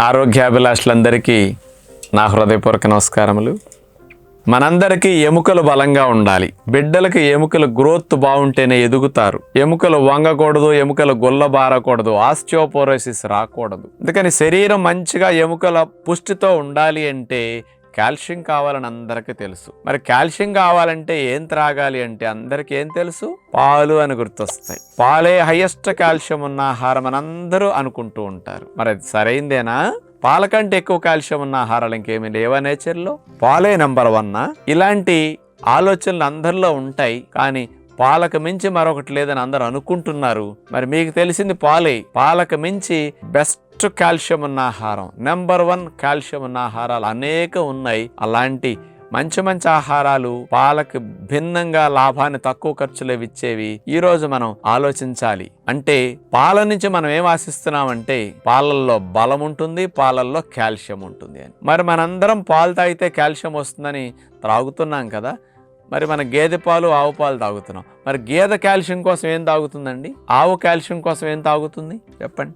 ఆరోగ్యాభిలాషులందరికీ నా హృదయపూర్వక నమస్కారములు. మనందరికీ ఎముకలు బలంగా ఉండాలి. బిడ్డలకి ఎముకల గ్రోత్ బాగుంటేనే ఎదుగుతారు. ఎముకలు వంగకూడదు ఎముకలు గొల్లబారకూడదు ఆస్టియోపోరోసిస్ రాకూడదు. అందుకని శరీరం మంచిగా ఎముకల పుష్టితో ఉండాలి అంటే కాల్షియం కావాలని అందరికీ తెలుసు. మరి కాల్షియం కావాలంటే ఏం త్రాగాలి అంటే అందరికీ ఏం తెలుసు? పాలు అని గుర్తొస్తాయి. పాలే హైయెస్ట్ కాల్షియం ఉన్న ఆహారం అని అందరూ అనుకుంటూ ఉంటారు. మరి అది సరైందేనా? పాల కంటే ఎక్కువ కాల్షియం ఉన్న ఆహారాలు ఇంకేమీ లేవా నేచర్లో? పాలే నెంబర్ వన్ ఇలాంటి ఆలోచనలు అందరిలో ఉంటాయి. కానీ పాలకు మించి మరొకటి లేదని అందరూ అనుకుంటున్నారు. మరి మీకు తెలిసింది పాలే. పాలకు మించి బెస్ట్ కాల్షియం ఉన్న ఆహారం. నెంబర్ వన్ కాల్షియం ఉన్న ఆహారాలు అనేక ఉన్నాయి. అలాంటి మంచి మంచి ఆహారాలు పాలకు భిన్నంగా లాభాన్ని తక్కువ ఖర్చులో ఇచ్చేవి ఈరోజు మనం ఆలోచించాలి. అంటే పాల నుంచి మనం ఏం ఆశిస్తున్నామంటే పాలల్లో బలం ఉంటుంది పాలల్లో కాల్షియం ఉంటుంది అని. మరి మనందరం పాలు తాగితే కాల్షియం వస్తుందని త్రాగుతున్నాం కదా. మరి మన గేదె పాలు ఆవు పాలు తాగుతున్నాం. మరి గేదె కాల్షియం కోసం ఏం తాగుతుందండి? ఆవు కాల్షియం కోసం ఏం తాగుతుంది? చెప్పండి.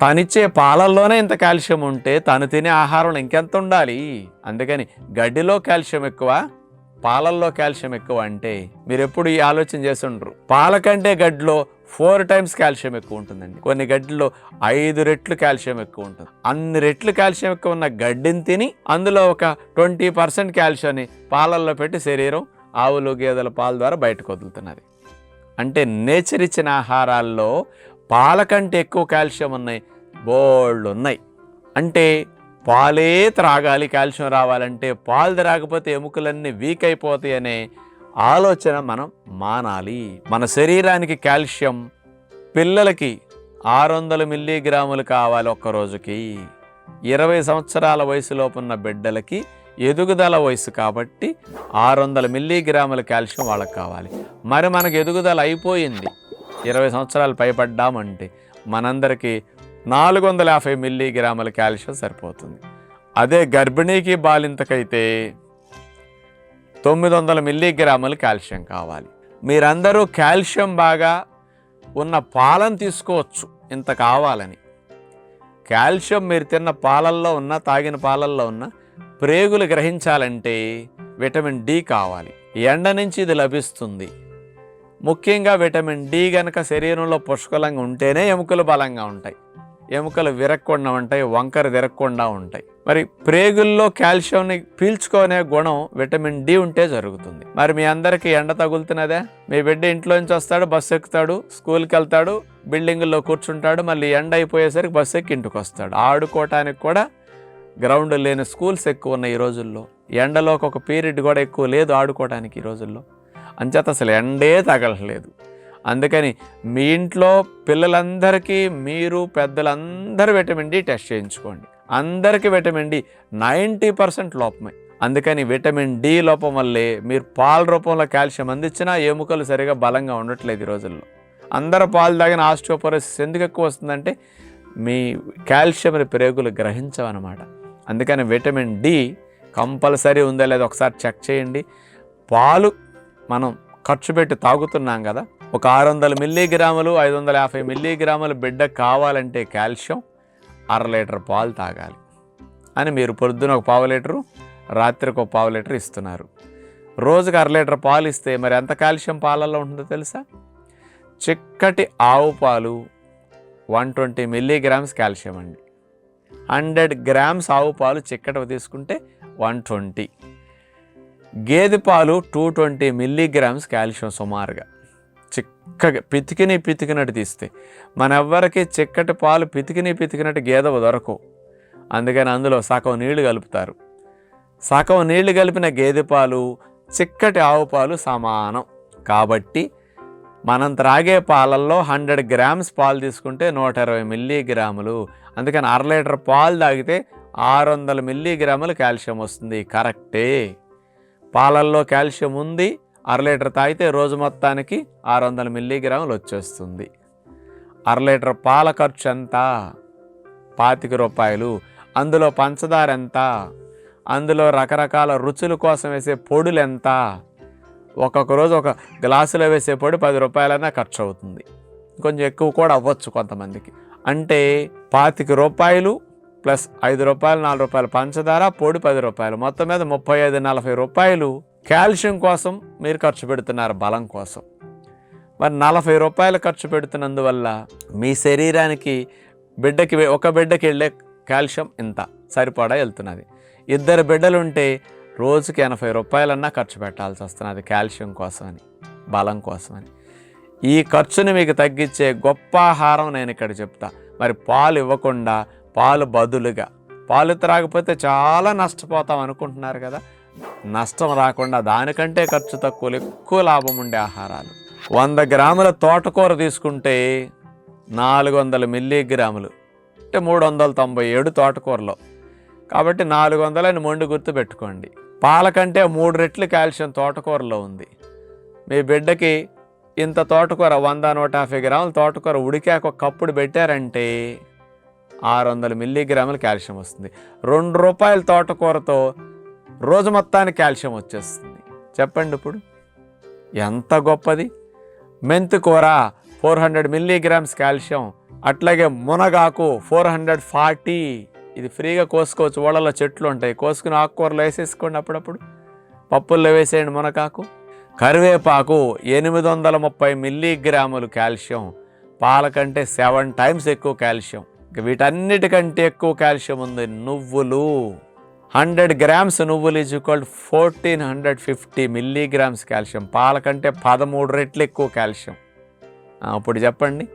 తనిచ్చే పాలల్లోనే ఇంత కాల్షియం ఉంటే తను తినే ఆహారంలో ఇంకెంత ఉండాలి? అందుకని గడ్డిలో కాల్షియం ఎక్కువ పాలల్లో కాల్షియం ఎక్కువ అంటే మీరు ఎప్పుడు ఈ ఆలోచన చేసి ఉండరు. పాల కంటే గడ్డిలో ఫోర్ టైమ్స్ కాల్షియం ఎక్కువ ఉంటుందండి. కొన్ని గడ్డిలో ఐదు రెట్లు కాల్షియం ఎక్కువ ఉంటుంది. అన్ని రెట్లు కాల్షియం ఎక్కువ ఉన్న గడ్డిని తిని అందులో ఒక ట్వంటీ పర్సెంట్ కాల్షియాన్ని పాలల్లో పెట్టి శరీరం ఆవులు గేదెల పాల ద్వారా బయటకు వదులుతున్నది. అంటే నేచర్ ఇచ్చిన ఆహారాల్లో పాల కంటే ఎక్కువ కాల్షియం ఉన్నాయి. బోళ్ళు ఉన్నాయి. అంటే పాలే త్రాగాలి కాల్షియం రావాలంటే పాలు త్రాగపోతే ఎముకలన్నీ వీక్ అయిపోతాయి అనే ఆలోచన మనం మానాలి. మన శరీరానికి కాల్షియం పిల్లలకి ఆరు వందల మిల్లీగ్రాములు కావాలి ఒక్క రోజుకి. ఇరవై సంవత్సరాల వయసులోపు ఉన్న బిడ్డలకి ఎదుగుదల వయసు కాబట్టి ఆరు వందల మిల్లీగ్రాముల కాల్షియం వాళ్ళకి కావాలి. మరి మనకు ఎదుగుదల అయిపోయింది. ఇరవై సంవత్సరాలు పైపడ్డామంటే మనందరికీ నాలుగు వందల యాభై మిల్లీగ్రాముల కాల్షియం సరిపోతుంది. అదే గర్భిణీకి బాలింతకైతే తొమ్మిది వందల మిల్లీగ్రాములు కాల్షియం కావాలి. మీరందరూ కాల్షియం బాగా ఉన్న పాలను తీసుకోవచ్చు ఇంత కావాలని. కాల్షియం మీరు తిన్న పాలల్లో ఉన్న తాగిన పాలల్లో ఉన్న ప్రేగులు గ్రహించాలంటే విటమిన్ డి కావాలి. ఎండ నుంచి ఇది లభిస్తుంది. ముఖ్యంగా విటమిన్ డి గనక శరీరంలో పుష్కలంగా ఉంటేనే ఎముకలు బలంగా ఉంటాయి. ఎముకలు విరక్కుండా ఉంటాయి వంకర విరక్కుండా ఉంటాయి. మరి ప్రేగుల్లో కాల్షియంని పీల్చుకునే గుణం విటమిన్ డి ఉంటే జరుగుతుంది. మరి మీ అందరికీ ఎండ తగులుతున్నదే? మీ బిడ్డ ఇంట్లో నుంచి వస్తాడు బస్సు ఎక్కుతాడు స్కూల్కి వెళ్తాడు బిల్డింగుల్లో కూర్చుంటాడు మళ్ళీ ఎండ అయిపోయేసరికి బస్సు ఎక్కి ఇంటికి వస్తాడు. ఆడుకోవటానికి కూడా గ్రౌండ్ లేని స్కూల్స్ ఎక్కువ ఉన్నాయి ఈ రోజుల్లో. ఎండలోకి ఒక పీరియడ్ కూడా ఎక్కువ లేదు ఆడుకోవడానికి ఈ రోజుల్లో. అంచేత అసలు ఎండే తగలట్లేదు. అందుకని మీ ఇంట్లో పిల్లలందరికీ మీరు పెద్దలందరూ విటమిన్ డి టెస్ట్ చేయించుకోండి. అందరికీ విటమిన్ డి నైంటీ పర్సెంట్ లోపమే. అందుకని విటమిన్ డి లోపం వల్లే మీరు పాల రూపంలో కాల్షియం అందించినా ఎముకలు సరిగా బలంగా ఉండట్లేదు ఈ రోజుల్లో. అందరూ పాలు తాగిన ఆస్టియోపరోసిస్ ఎందుకు ఎక్కువ వస్తుందంటే మీ కాల్షియం ప్రేగులు గ్రహించవన్నమాట. అందుకని విటమిన్ డి కంపల్సరీ ఉందా లేదా ఒకసారి చెక్ చేయండి. పాలు మనం ఖర్చు పెట్టి తాగుతున్నాం కదా ఒక ఆరు వందల మిల్లీగ్రాములు ఐదు వందల యాభై మిల్లీగ్రాములు బిడ్డ కావాలంటే కాల్షియం అర లీటర్ పాలు తాగాలి అని మీరు పొద్దున ఒక పావు లీటరు రాత్రికి ఒక పావు లీటర్ ఇస్తున్నారు. రోజుకి అర లీటర్ పాలు ఇస్తే మరి ఎంత కాల్షియం పాలల్లో ఉంటుందో తెలుసా? చిక్కటి ఆవు పాలు వన్ ట్వంటీ మిల్లీగ్రామ్స్ కాల్షియం అండి. హండ్రెడ్ గ్రామ్స్ ఆవు పాలు చిక్కటి తీసుకుంటే వన్ ట్వంటీ. గేదె పాలు టూ ట్వంటీ మిల్లీగ్రామ్స్ కాల్షియం సుమారుగా. చిక్కగా పితికిని పితికినట్టు తీస్తే. మన ఎవ్వరికి చిక్కటి పాలు పితికిని పితికినట్టు గేదె దొరకవు. అందుకని అందులో సగం నీళ్ళు కలుపుతారు. సగం నీళ్ళు కలిపిన గేదె పాలు చిక్కటి ఆవు పాలు సమానం. కాబట్టి మనం త్రాగే పాలల్లో హండ్రెడ్ గ్రామ్స్ పాలు తీసుకుంటే నూట ఇరవై మిల్లీగ్రాములు. అందుకని అర లీటర్ పాలు తాగితే ఆరు వందల మిల్లీగ్రాములు కాల్షియం వస్తుంది. కరెక్టే. పాలల్లో కాల్షియం ఉంది అర లీటర్ తాగితే రోజు మొత్తానికి ఆరు వందల మిల్లీగ్రాములు వచ్చేస్తుంది. అర లీటర్ పాల ఖర్చు ఎంత? పాతిక రూపాయలు. అందులో పంచదార ఎంత? అందులో రకరకాల రుచుల కోసం వేసే పొడులు ఎంత? ఒక్కొక్క రోజు ఒక గ్లాసులో వేసే పొడి పది రూపాయలైనా ఖర్చు అవుతుంది కొంచెం ఎక్కువ కూడా అవ్వచ్చు కొంతమందికి. అంటే పాతిక రూపాయలు ప్లస్ ఐదు రూపాయలు నాలుగు రూపాయలు పంచదార పొడి పది రూపాయలు. మొత్తం మీద ముప్పై ఐదు నలభై రూపాయలు కాల్షియం కోసం మీరు ఖర్చు పెడుతున్నారు బలం కోసం. మరి నలభై రూపాయలు ఖర్చు పెడుతున్నందువల్ల మీ శరీరానికి బిడ్డకి ఒక బిడ్డకి వెళ్ళే కాల్షియం ఇంత సరిపడా వెళ్తున్నది. ఇద్దరు బిడ్డలుంటే రోజుకి ఎనభై రూపాయలన్నా ఖర్చు పెట్టాల్సి వస్తున్నది కాల్షియం కోసమని బలం కోసమని. ఈ ఖర్చుని మీకు తగ్గించే గొప్ప ఆహారం నేను ఇక్కడ చెప్తా. మరి పాలు ఇవ్వకుండా పాలు బదులుగా. పాలు త్రాగకపోతే చాలా నష్టపోతాం అనుకుంటున్నారు కదా. నష్టం రాకుండా దానికంటే ఖర్చు తక్కువ ఎక్కువ లాభం ఉండే ఆహారాలు. వంద గ్రాముల తోటకూర తీసుకుంటే నాలుగు వందల మిల్లీగ్రాములు. అంటే మూడు వందల తొంభై ఏడు తోటకూరలో. కాబట్టి నాలుగు వందలని మొండి గుర్తు పెట్టుకోండి. పాల కంటే మూడు రెట్లు కాల్షియం తోటకూరలో ఉంది. మీ బిడ్డకి ఇంత తోటకూర వంద నూట యాభై గ్రాముల తోటకూర ఉడికాక ఒక కప్పుడు పెట్టారంటే ఆరు వందల మిల్లీగ్రాముల కాల్షియం వస్తుంది. రెండు రూపాయల తోటకూరతో రోజు మొత్తానికి కాల్షియం వచ్చేస్తుంది. చెప్పండి ఇప్పుడు. ఎంత గొప్పది. మెంతి కూర ఫోర్ హండ్రెడ్ మిల్లీగ్రామ్స్ కాల్షియం అట్లాగే మునగాకు ఫోర్ హండ్రెడ్ ఫార్టీ. ఇది ఫ్రీగా కోసుకోవచ్చు. ఓళ్ళలో చెట్లు ఉంటాయి. కోసుకుని ఆకుకూరలు వేసేసుకోండి అప్పుడప్పుడు. పప్పుల్లో వేసేయండి మునగాకు. కరివేపాకు ఎనిమిది వందల ముప్పై మిల్లీగ్రాములు కాల్షియం. పాల కంటే సెవెన్ టైమ్స్ ఎక్కువ కాల్షియం. వీటన్నిటికంటే ఎక్కువ కాల్షియం ఉంది నువ్వులు. హండ్రెడ్ గ్రామ్స్ నువ్వులు is equal fourteen hundred fifty milligrams calcium. పాల కంటే పదమూడు రెట్లు ఎక్కువ కాల్షియం. అప్పుడు చెప్పండి.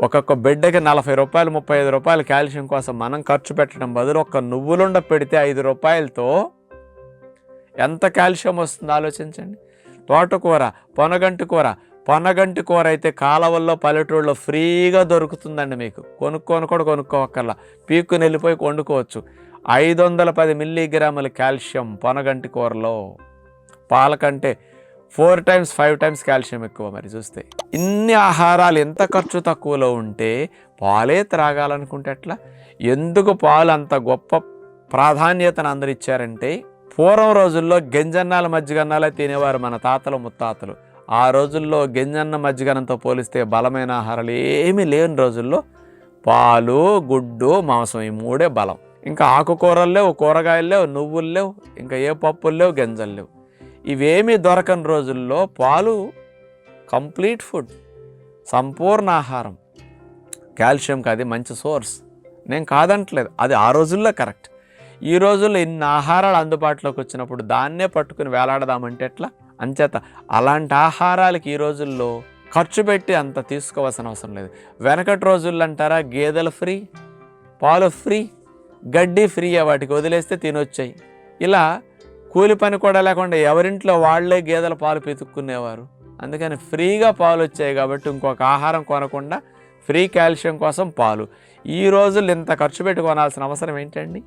ఒక్కొక్క బిడ్డకి నలభై రూపాయలు ముప్పై ఐదు రూపాయలు కాల్షియం కోసం మనం ఖర్చు పెట్టడం బదులు ఒక్క నువ్వులుండ పెడితే ఐదు రూపాయలతో ఎంత కాల్షియం వస్తుందో? ఆలోచించండి. తోటకూర పొనగంటి కూర పొనగంటి కూర అయితే కాలవల్లో పల్లెటూళ్ళలో ఫ్రీగా దొరుకుతుందండి మీకు. కొనుక్కొని కూడా కొనుక్కోవక్కర్లా పీక్కుని వెళ్ళిపోయి వండుకోవచ్చు. ఐదు వందల పది మిల్లీగ్రాముల కాల్షియం పొనగంటి కూరలో. పాల కంటే four times five times calcium ఎక్కువ మరి చూస్తే. ఇన్ని ఆహారాలు ఎంత ఖర్చు తక్కువలో ఉంటే పాలే త్రాగాలనుకుంటే ఎట్లా? ఎందుకు పాలు అంత గొప్ప ప్రాధాన్యతను అందరు ఇచ్చారంటే పూర్వం రోజుల్లో గంజన్నాల మజ్జిగన్నాలే తినేవారు మన తాతలు ముత్తాతలు. ఆ రోజుల్లో గింజన్న మజ్జిగనంతో పోలిస్తే బలమైన ఆహారాలు ఏమీ లేని రోజుల్లో పాలు గుడ్డు మాంసం ఈ మూడే బలం. ఇంకా ఆకుకూరలు లేవు కూరగాయలు లేవు నువ్వులు లేవు ఇంకా ఏ పప్పులు లేవు గింజలు లేవు. ఇవేమీ దొరకని రోజుల్లో పాలు కంప్లీట్ ఫుడ్ సంపూర్ణ ఆహారం. కాల్షియంకి అది మంచి సోర్స్. నేను కాదంటలేదు అది ఆ రోజుల్లో కరెక్ట్. ఈ రోజుల్లో ఇన్ని ఆహారాలు అందుబాటులోకి వచ్చినప్పుడు దాన్నే పట్టుకుని వేలాడదామంటే ఎట్లా? అంచేత అలాంటి ఆహారాలకి ఈ రోజుల్లో ఖర్చు పెట్టి అంత తీసుకోవాల్సిన అవసరం లేదు. వెనకటి రోజుల్లో అంటారా గేదెలు ఫ్రీ పాలు ఫ్రీ గడ్డి ఫ్రీ వాటికి వదిలేస్తే తినొచ్చాయి. ఇలా కూలి పని కూడా లేకుండా ఎవరింట్లో వాళ్ళే గేదెల పాలు పితుక్కునేవారు. అందుకని ఫ్రీగా పాలు వచ్చాయి కాబట్టి ఇంకొక ఆహారం కొనకుండా ఫ్రీ కాల్షియం కోసం పాలు. ఈ రోజులు ఇంత ఖర్చు పెట్టి కొనాల్సిన అవసరం ఏంటండి?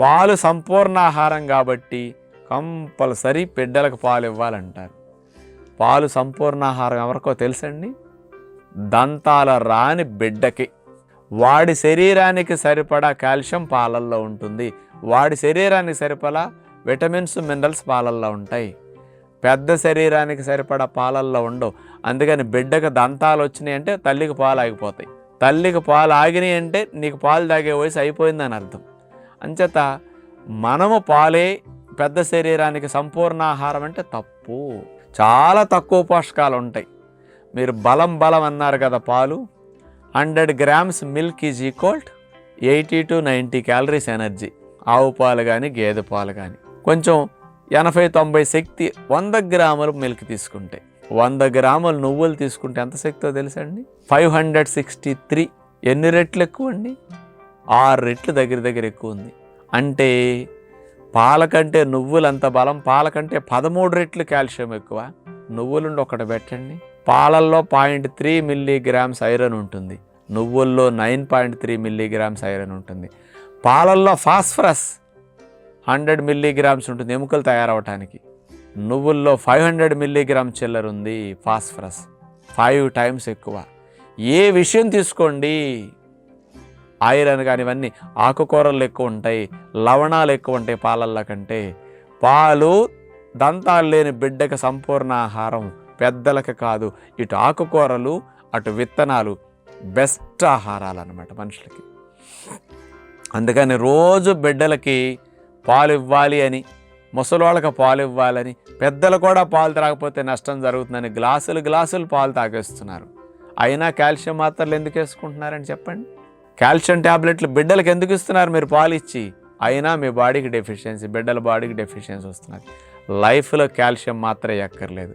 పాలు సంపూర్ణ ఆహారం కాబట్టి కంపల్సరీ బిడ్డలకు పాలు ఇవ్వాలంటారు. పాలు సంపూర్ణాహారం ఎవరికో తెలుసండి? దంతాల రాని బిడ్డకి. వాడి శరీరానికి సరిపడా కాల్షియం పాలల్లో ఉంటుంది. వాడి శరీరానికి సరిపడా విటమిన్స్ మినరల్స్ పాలల్లో ఉంటాయి. పెద్ద శరీరానికి సరిపడా పాలల్లో ఉండవు. అందుకని బిడ్డకు దంతాలు వచ్చినాయి అంటే తల్లికి పాలు ఆగిపోతాయి. తల్లికి పాలు ఆగినాయి అంటే నీకు పాలు తాగే వయసు అయిపోయిందని అర్థం. అంచేత మనము పాలే పెద్ద శరీరానికి సంపూర్ణ ఆహారం అంటే తప్పు. చాలా తక్కువ పోషకాలు ఉంటాయి. మీరు బలం బలం అన్నారు కదా పాలు. Hundred grams milk is equalled eighty to ninety calories energy. ఆవు పాలు కానీ గేదె పాలు కానీ కొంచెం ఎనభై తొంభై శక్తి వంద గ్రాములు మిల్క్ తీసుకుంటే. వంద గ్రాములు నువ్వులు తీసుకుంటే ఎంత శక్తో తెలుసండి? Five hundred sixty three. ఎన్ని రెట్లు ఎక్కువ అండి ఆరు రెట్లు దగ్గర దగ్గర ఎక్కువ ఉంది అంటే పాల కంటే నువ్వులు అంత బలం పాల కంటే పదమూడు రెట్లు కాల్షియం ఎక్కువ. నువ్వులుండి ఒకటి పెట్టండి. పాలల్లో పాయింట్ త్రీ మిల్లీగ్రామ్స్ ఐరన్ ఉంటుంది. నువ్వుల్లో nine point three milligrams iron ఉంటుంది. పాలల్లో ఫాస్ఫరస్ హండ్రెడ్ మిల్లీగ్రామ్స్ ఉంటుంది ఎముకలు తయారవటానికి. నువ్వుల్లో ఫైవ్ హండ్రెడ్ మిల్లీగ్రామ్ చిల్లర ఉంది ఫాస్ఫరస్. ఫైవ్ టైమ్స్ ఎక్కువ. ఏ విషయం తీసుకోండి? ఐరన్ కానీ ఇవన్నీ ఆకుకూరలు ఎక్కువ ఉంటాయి లవణాలు ఎక్కువ ఉంటాయి పాలల్లో కంటే. పాలు దంతాలు లేని బిడ్డకి సంపూర్ణ ఆహారం పెద్దలకు కాదు. ఇటు ఆకుకూరలు అటు విత్తనాలు బెస్ట్ ఆహారాలు అన్నమాట మనుషులకి. అందుకని రోజు బిడ్డలకి పాలు ఇవ్వాలి అని ముసలోళ్ళకి పాలు ఇవ్వాలని పెద్దలు కూడా పాలు తాగకపోతే నష్టం జరుగుతుందని గ్లాసులు గ్లాసులు పాలు తాగేస్తున్నారు. అయినా కాల్షియం మాత్రలు ఎందుకు వేసుకుంటున్నారని చెప్పండి? కాల్షియం ట్యాబ్లెట్లు బిడ్డలకు ఎందుకు ఇస్తున్నారు మీరు పాలు ఇచ్చి? అయినా మీ బాడీకి డెఫిషియన్సీ బిడ్డల బాడీకి డెఫిషియన్సీ వస్తున్నది. లైఫ్లో కాల్షియం మాత్రం ఎక్కర్లేదు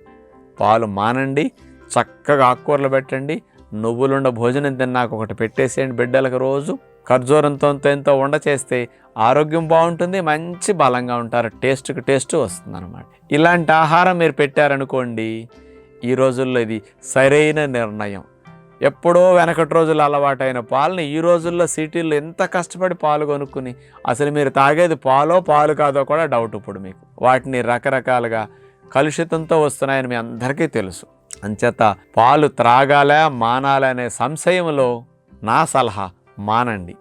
పాలు మానండి చక్కగా ఆకుకూరలు పెట్టండి నువ్వులుండ భోజనం తిన్నాక ఒకటి పెట్టేసేయండి బిడ్డలకు రోజు. ఖర్జూరంతో ఎంతో వండ చేస్తే ఆరోగ్యం బాగుంటుంది మంచి బలంగా ఉంటారు టేస్ట్కి టేస్ట్ వస్తుంది అనమాట ఇలాంటి ఆహారం మీరు పెట్టారనుకోండి ఈ రోజుల్లో ఇది సరైన నిర్ణయం. ఎప్పుడో వెనకటి రోజులు అలవాటైన పాలని ఈ రోజుల్లో సిటీల్లో ఎంత కష్టపడి పాలు కొనుక్కుని అసలు మీరు తాగేది పాలో పాలు కాదో కూడా డౌట్ ఇప్పుడు మీకు. వాటిని రకరకాలుగా కలుషితంతో వస్తున్నాయని మీ అందరికీ తెలుసు. అంచేత పాలు త్రాగాలా మానాలా అనే సంశయంలో నా సలహా మానండి.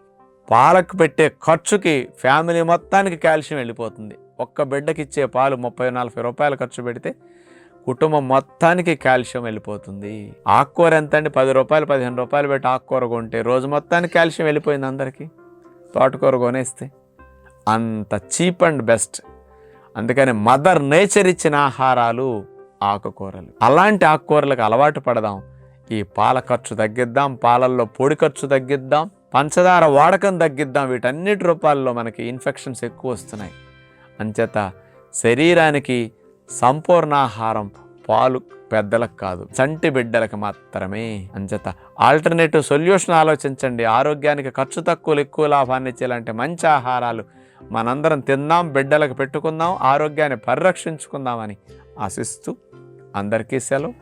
పాలకు పెట్టే ఖర్చుకి ఫ్యామిలీ మొత్తానికి కాల్షియం వెళ్ళిపోతుంది. ఒక్క బిడ్డకి ఇచ్చే పాలు ముప్పై నలభై రూపాయలు ఖర్చు పెడితే కుటుంబం మొత్తానికి కాల్షియం వెళ్ళిపోతుంది. ఆకుకూర ఎంత అండి పది రూపాయలు పదిహేను రూపాయలు పెట్టి ఆకుకూర కొంటే రోజు మొత్తానికి కాల్షియం వెళ్ళిపోయింది అందరికీ. తోటకూర కొనేస్తే అంత చీప్ అండ్ బెస్ట్. అందుకని మదర్ నేచర్ ఇచ్చిన ఆహారాలు ఆకుకూరలు. అలాంటి ఆకుకూరలకు అలవాటు పడదాం. ఈ పాల ఖర్చు తగ్గిద్దాం పాలల్లో పొడి ఖర్చు తగ్గిద్దాం పంచదార వాడకం తగ్గిద్దాం. వీటన్నిటి రూపాల్లో మనకి ఇన్ఫెక్షన్స్ ఎక్కువ వస్తున్నాయి. అంచేత శరీరానికి సంపూర్ణాహారం పాలు పెద్దలకు కాదు చంటి బిడ్డలకు మాత్రమే అంచేత ఆల్టర్నేటివ్ సొల్యూషన్ ఆలోచించండి. ఆరోగ్యానికి ఖర్చు తక్కువలు ఎక్కువ లాభాన్ని ఇచ్చేలాంటి మంచి ఆహారాలు మనందరం తిందాం బిడ్డలకు పెట్టుకుందాం ఆరోగ్యాన్ని పరిరక్షించుకుందామని ఆశిస్తూ అందరికీ సెలవు.